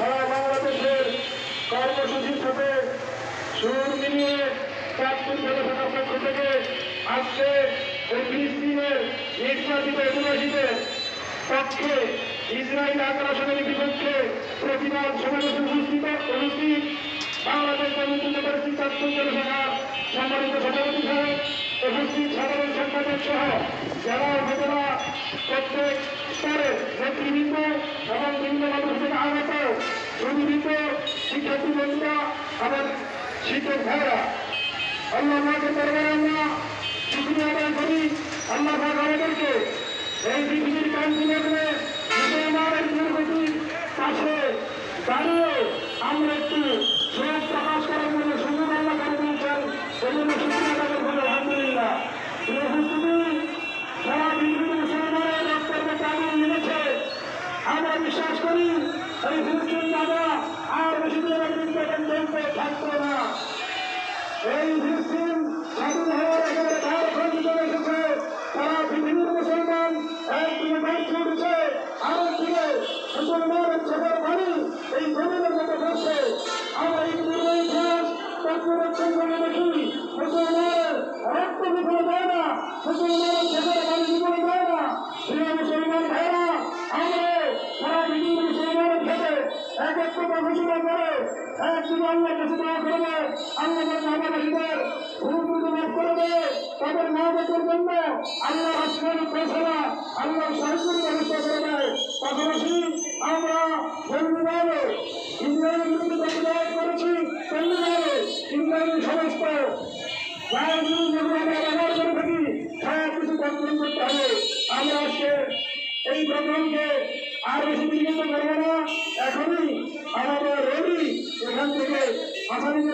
সারা বাংলাদেশের কর্মসূচির সাথে সুর মিলিয়ে চাঁদপুর জনসভার পক্ষ থেকে আজকে এই ফিলিস্তিনের নির্বাচিত অধিবাসীদের পক্ষে ইসরায়েল আগ্রাসনের বিপক্ষে প্রতিবাদ সমাবেশে উপস্থিত উপস্থিত বাংলাদেশ পার্টি চাঁদপুর জনসভার সম্মানিত সভাপতি সাহেব উপস্থিত সাধারণ সম্পাদক সহ জেলা উপজেলা প্রত্যেক সুবিধিত শিক্ষার্থী বন্ধুরা এবং শিক্ষক ভাইরা আল্লাহ পাকের দরবারে আমরা শুক্রিয়া আদায় করি। আল্লাহ পাক আমাদেরকে এই পৃথিবীর কান্তি লগ্নে মুসলমানের দুর্গতির পাশে দাঁড়িয়ে আমরা একটু শোক প্রকাশ করার জন্য সুযোগ আল্লাহ করে দিয়েছেন। সেজন্য শুক্রিয়া আদায় করব। আলহামদুলিল্লাহ। সারা পৃথিবীর মুসলমানের বক্তব্য কামিল মিলেছে আমরা বিশ্বাস করি এই ফিলিস্তিন দাদা আর বেশি দিনের কিন্তু চলতে থাকতো না এই ফিলিস্তিন স্বাধীন হওয়ার একেবারে ধার খন্ড চলে এসেছে সারা পৃথিবীর মুসলমান একদিকে গাছ উঠছে আরেকদিকে মুসলমানের এক একটা ঘোষণা করে একদিকে আল্লাহ কাছে দোয়া করবে। আল্লাহ তার নামাবাসীদের ভূমিকে মাফ করে তাদের সমস্ত রাজনীতি যেগুলো আমরা ব্যবহার করে থাকি সব কিছু বর্জন করতে হবে আমরা আজকে এই প্রোগ্রামকে আর বেশি বিলম্ব করব না এখনই আমাদের রেডি এখান থেকে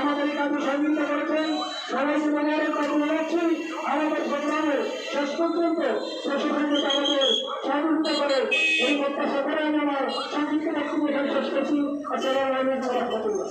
আমাদের এই কাজে সহযোগিতা করেছেন সবাইকে মনের কথা জানাচ্ছি আমাদের সংগ্রামে শেষ পর্যন্ত যাতে আমাদের সহযোগিতা করে এই প্রত্যাশা করে আমি আমার সংক্ষিপ্ত বক্তব্য শেষ করছি। আসসালামু আলাইকুম রহমতুল্লাহ।